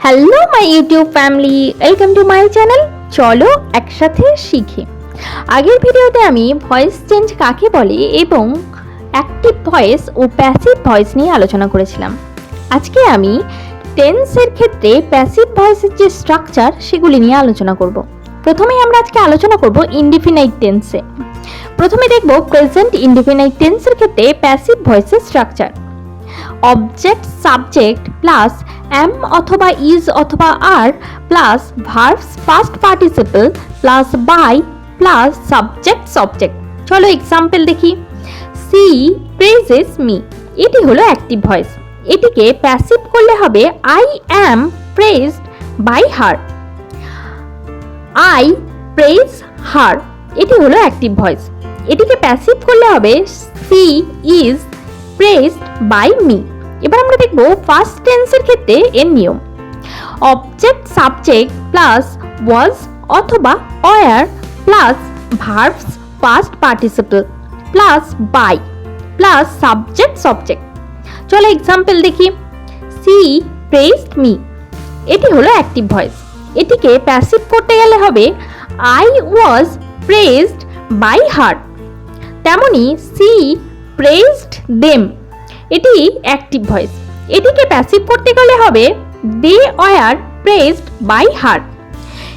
Hello my YouTube family welcome to my channel চলো একসাথে শিখি। আগের ভিডিওতে আমি ভয়েস চেঞ্জ কাকে বলে এবং অ্যাক্টিভ ভয়েস ও প্যাসিভ ভয়েস নিয়ে আলোচনা করেছিলাম। আজকে আমি টেন্সের ক্ষেত্রে প্যাসিভ ভয়েসের যে স্ট্রাকচার সেগুলি নিয়ে আলোচনা করব। প্রথমেই আমরা আজকে আলোচনা করব ইনডিফিনাইট টেন্সে প্রথমে দেখব প্রেজেন্ট ইনডিফিনাইট টেন্সের ক্ষেত্রে প্যাসিভ ভয়েসের structure object subject plus am অথবা ইজ অথবা are plus verbs past participle plus by plus subject subject চলো এক্সাম্পল দেখি। সি প্রেজেস মি এটি হলো অ্যাক্টিভ ভয়েস এটিকে প্যাসিভ করলে হবে I am praised by her I praise her এটি হলো অ্যাক্টিভ ভয়েস এটিকে প্যাসিভ করলে হবে she is praised by me এবার আমরা দেখব ফার্স্ট টেন্সের ক্ষেত্রে এর নিয়ম। অবজেক্ট সাবজেক্ট প্লাস ওয়াজ অথবা were plus verbs past participle plus by plus subject subject চলো এক্সাম্পল দেখি। সি প্রেজড মি এটি হলো অ্যাক্টিভ ভয়েস এটিকে প্যাসিভ করতে গেলে হবে I was praised by her তেমনি সি প্রেজড দেম এটি অ্যাক্টিভ ভয়েস এটিকে প্যাসিভ করতে গেলে হবে they were praised by her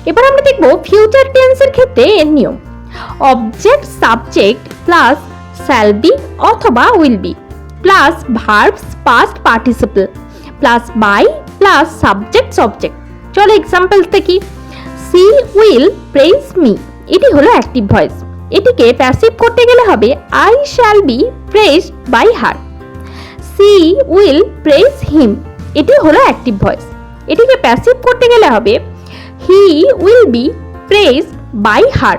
এবার আমরা দেখব ফিউচার টেন্সের ক্ষেত্রে এর নিয়ম। Object subject plus shall be অথবা will be plus verbs past participle plus by plus subject subject চলো এক্সাম্পল দেখি। সি উইল প্রেস মি এটি হলো অ্যাক্টিভ ভয়েস এটিকে প্যাসিভ করতে গেলে হবে I shall be praised by her she will praise him. এটি হলো অ্যাক্টিভ ভয়েস। এটিকে প্যাসিভ করতে গেলে হবে, he will be praised by her.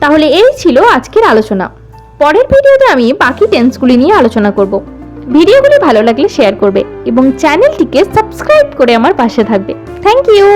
তাহলে এই ছিল আজকের আলোচনা। পরের ভিডিওতে আমি বাকি টেন্সগুলি নিয়ে আলোচনা করব। ভিডিওগুলি ভালো লাগলে শেয়ার করবে এবং চ্যানেলটিকে সাবস্ক্রাইব করে আমার পাশে থাকবে। Thank you!